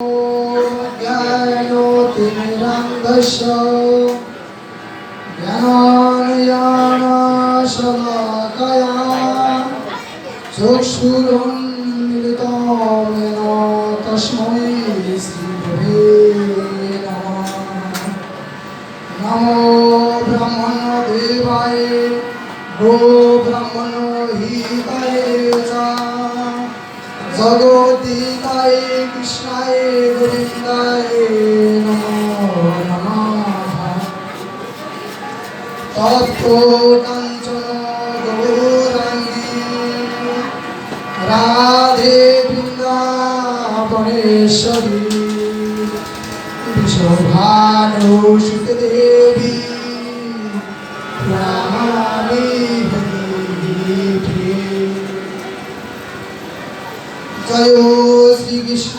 ज्ञानोतिमिरन्धस्य ज्ञानानयानाशलाकया चक्षुरुन्मिलितं येन तस्मै श्रीगुरुवे नमः नमो ब्रह्मणदेवाय गो ब्रह्मणो हिताय च जगोदिताय कृष्णाय তপ্তকাঞ্চন গৌরাঙ্গী রাধে বৃন্দাবনেশ্বরী বিশ্বভানুষিত দেবী রামানি জয় শ্রীকৃষ্ণ।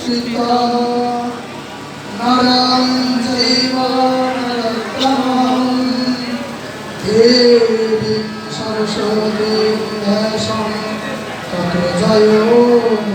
নমস্কৃত নরং চৈব নরোত্তমং দেবীং সরস্বতীং দেশং ততো জয়োমুদীরয়ে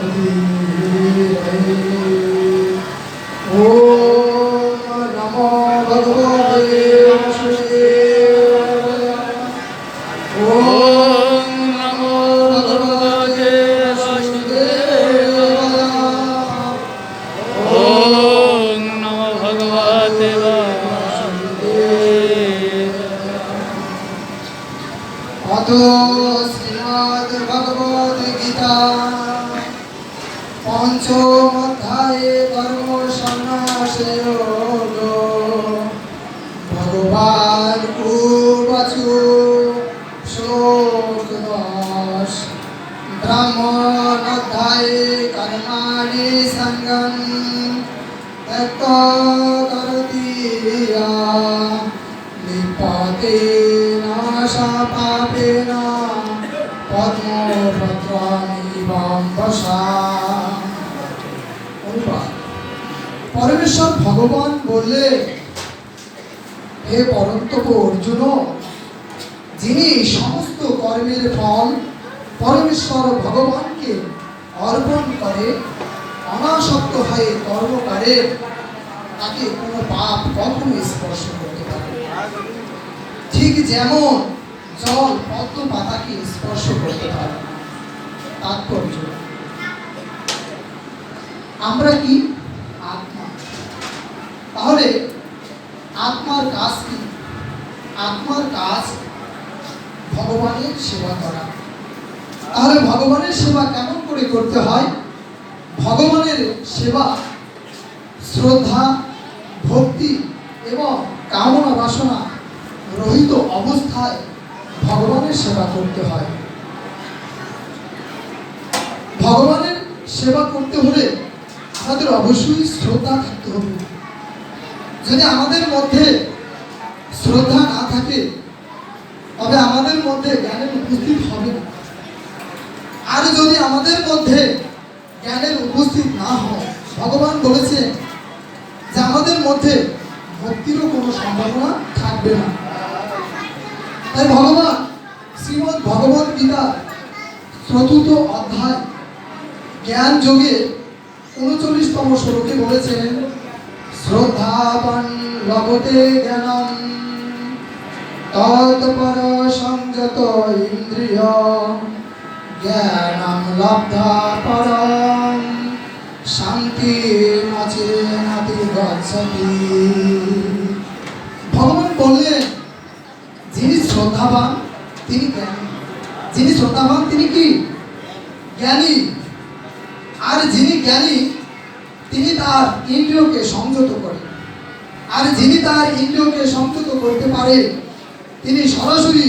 বাসুদেবায় শ্রীমদ ভগবদ গীতা পঞ্চম অধ্যায়ে কর্ম সন্ন্যাসের ভগবান উবাচু শ্লোক দশ ব্রাহ্মণ অধ্যায়ে কর্মাণি সঙ্গম। পরমেশ্বর ভগবান বললে, হে পরন্তপ অর্জুন, যিনি সমস্ত কর্মের ফল পরমেশ্বর ভগবানকে অর্পণ করে, অনাসক্ত হয়ে কর্ম করে, তাকে কোনো পাপ কখনো স্পর্শ করতে পারে। ঠিক যেমন জল পদ্ম পাতাকে স্পর্শ করতে পারে। তাৎপর্য। আমরা কি? আত্মা। তাহলে আত্মার কাজ কি? আত্মার কাজ ভগবানের সেবা করা। তাহলে ভগবানের সেবা কেমন করে করতে হয়? ভগবানের সেবা শ্রদ্ধা, ভক্তি এবং কামনা বাসনা রহিত অবস্থায় ভগবানের সেবা করতে হয়। ভগবানের সেবা করতে হলে আমাদের অবশ্যই শ্রদ্ধা থাকতে হবে। যদি আমাদের মধ্যে শ্রদ্ধা না থাকে, তবে আমাদের মধ্যে জ্ঞানের উপস্থিত হবে না। আর যদি আমাদের মধ্যে জ্ঞানের উপস্থিত না হয়, ভগবান বলেছেন যে আমাদের মধ্যে ভক্তিরও কোনো সম্ভাবনা থাকবে না। তাই ভগবান শ্রীমৎ ভগবত গীতা চতুর্থ অধ্যায় জ্ঞান যোগে উনচল্লিশতম শ্লোকে বলেছেন, শ্রদ্ধাবান লভতে জ্ঞানম, তৎপর সংযত ইন্দ্রিয় জ্ঞানং লব্ধা পরম শান্তি মাঝে নাতি গচ্ছতি ভগবান বললেন, যিনি শ্রদ্ধাবান, তিনি জ্ঞানী। যিনি শ্রদ্ধাবান, তিনি কি? জ্ঞানী। আর যিনি জ্ঞানী, তিনি তার ইন্দ্রিয়কে সংযত করেন আর যিনি তার ইন্দ্রিয়কে সংযত করতে পারে, তিনি সরাসরি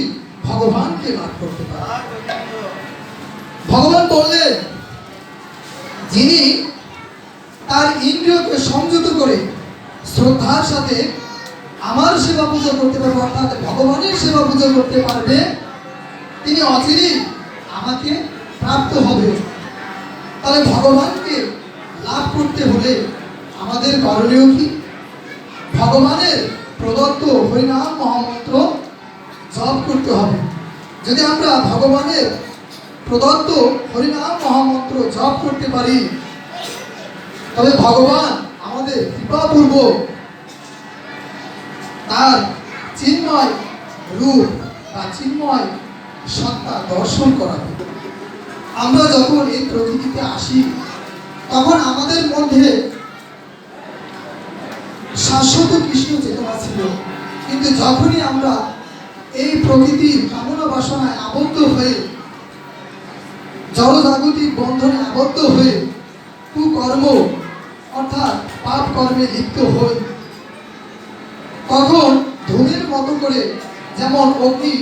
ভগবানকে লাভ করতে পারেন ভগবান বললেন, যিনি তার ইন্দ্রিয়কে সংযত করে শ্রদ্ধার সাথে আমার সেবা পুজো করতে পারবে, অর্থাৎ ভগবানের সেবা পুজো করতে পারবে, তিনি অচিরেই আমাকে প্রাপ্ত হবে। তাহলে ভগবানকে লাভ করতে হলে আমাদের করণীয় কি? ভগবানের প্রদত্ত হরিনাম মহামন্ত্র জপ করতে হবে। যদি আমরা ভগবানের প্রদত্ত হরিনাম মহামন্ত্র জপ করতে পারি, তবে ভগবান আমাদের কৃপাপূর্ব তার চিন্ময় রূপ বা চিন্ময় সত্তা দর্শন করাবে। আমরা যখন এই প্রকৃতিতে আসি, তখন আমাদের মধ্যে শাশ্বত কৃষ্ণ চেতনা ছিল। কিন্তু যখনই আমরা এই প্রকৃতির কামনা বাসনায় আবদ্ধ হয়ে, জড়জাগতিক বন্ধনে আবদ্ধ হয়ে কুকর্ম, অর্থাৎ পাপ কর্মে লিপ্ত হই, তখন ধূমের মতো করে যেমন অগ্নি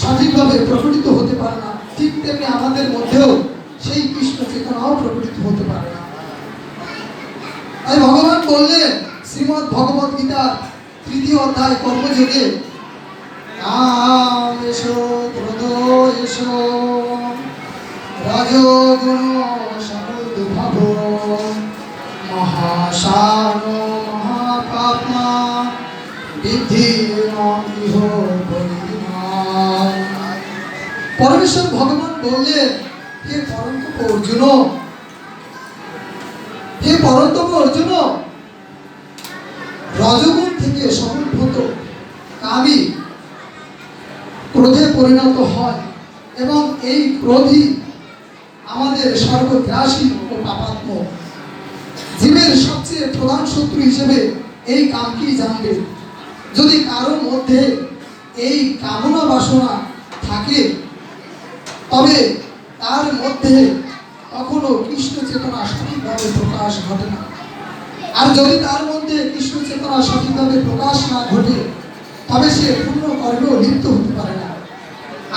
সঠিকভাবে প্রকটিত হতে পারে না ঠিক তেমনি আমাদের মধ্যেও সেই কৃষ্ণ চেতনাও প্রকটিত হতে পারে তাই ভগবান বললেন শ্রীমৎ ভগবত গীতার তৃতীয় অধ্যায় কর্মযোগে মহাপাপমা বিধি ইহ পরমেশ্বর ভগবান বললেন, হে পরন্তপ অর্জুন, হে পরন্তপ অর্জুন, রজগুণ থেকে সমুদ্ভূত কামি ক্রোধে পরিণত হয় এবং এই ক্রোধই আমাদের সর্বগ্রাসী ও পাপাত্মক জীবের সবচেয়ে প্রধান শত্রু হিসেবে এই কামকেই জানবে। যদি কারোর মধ্যে এই কামনা বাসনা থাকে তবে তার মধ্যে কখনো কৃষ্ণ চেতনা সঠিকভাবে প্রকাশ ঘটে না। আর যদি তার মধ্যে কৃষ্ণ চেতনা সঠিকভাবে প্রকাশ না ঘটে, তবে সে পূর্ণ কর্মেও লিপ্ত হতে পারে না।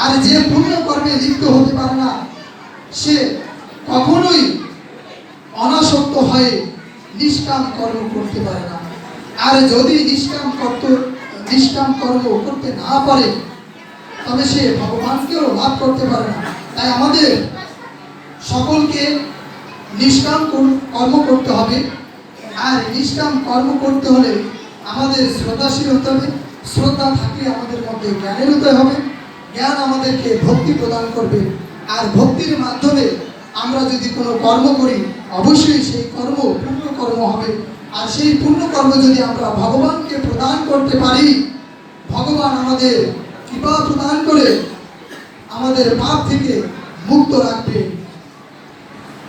আর যে পূর্ণ কর্মে লিপ্ত হতে পারে না, সে কখনোই অনাসক্ত হয়ে নিষ্কাম কর্ম করতে পারে না। আর যদি নিষ্কাম কর্ত নিষ্কাম কর্ম করতে না পারে তবে সে ভগবানকেও লাভ করতে পারে না। তাই আমাদের সকলকে নিষ্কাম কর- কর্ম করতে হবে। আর নিষ্কাম কর্ম করতে হলে আমাদের শ্রদ্ধাশীল হতে হবে। শ্রদ্ধা থাকলে আমাদের মধ্যে জ্ঞানের উদয় হবে। জ্ঞান আমাদেরকে ভক্তি প্রদান করবে। আর ভক্তির মাধ্যমে আমরা যদি কোনো কর্ম করি, অবশ্যই সেই কর্ম পূর্ণ কর্ম হবে। আর সেই পূর্ণ কর্ম যদি আমরা ভগবানকে প্রদান করতে পারি, ভগবান আমাদের কৃপা প্রদান করে আমাদের পাপ থেকে মুক্ত রাখবে।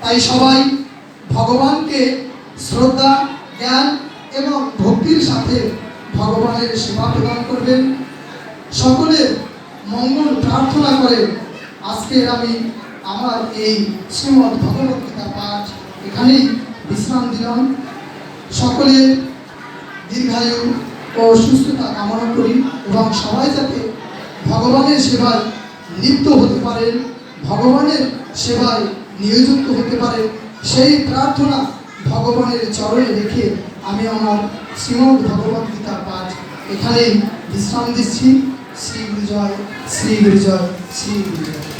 তাই সবাই ভগবানকে শ্রদ্ধা, জ্ঞান এবং ভক্তির সাথে ভগবানের সেবা প্রদান করবেন। সকলের মঙ্গল প্রার্থনা করে আজকের আমি আমার এই শ্রীমদ্ ভগবত গীতা পাঠ এখানেই বিশ্রাম দিলাম। সকলের দীর্ঘায়ু ও সুস্থতা কামনা করি এবং সবাই যাতে ভগবানের সেবায় লিপ্ত হতে পারেন, ভগবানের সেবায় নিয়োজিত হতে পারে। সেই প্রার্থনা ভগবানের চরণে রেখে আমি আমার শ্রীমদ ভগবত গীতা পাঠ এখানেই বিশ্রাম দিচ্ছি। শ্রী বিজয় শ্রী বিজয় শ্রী গুরুজয়।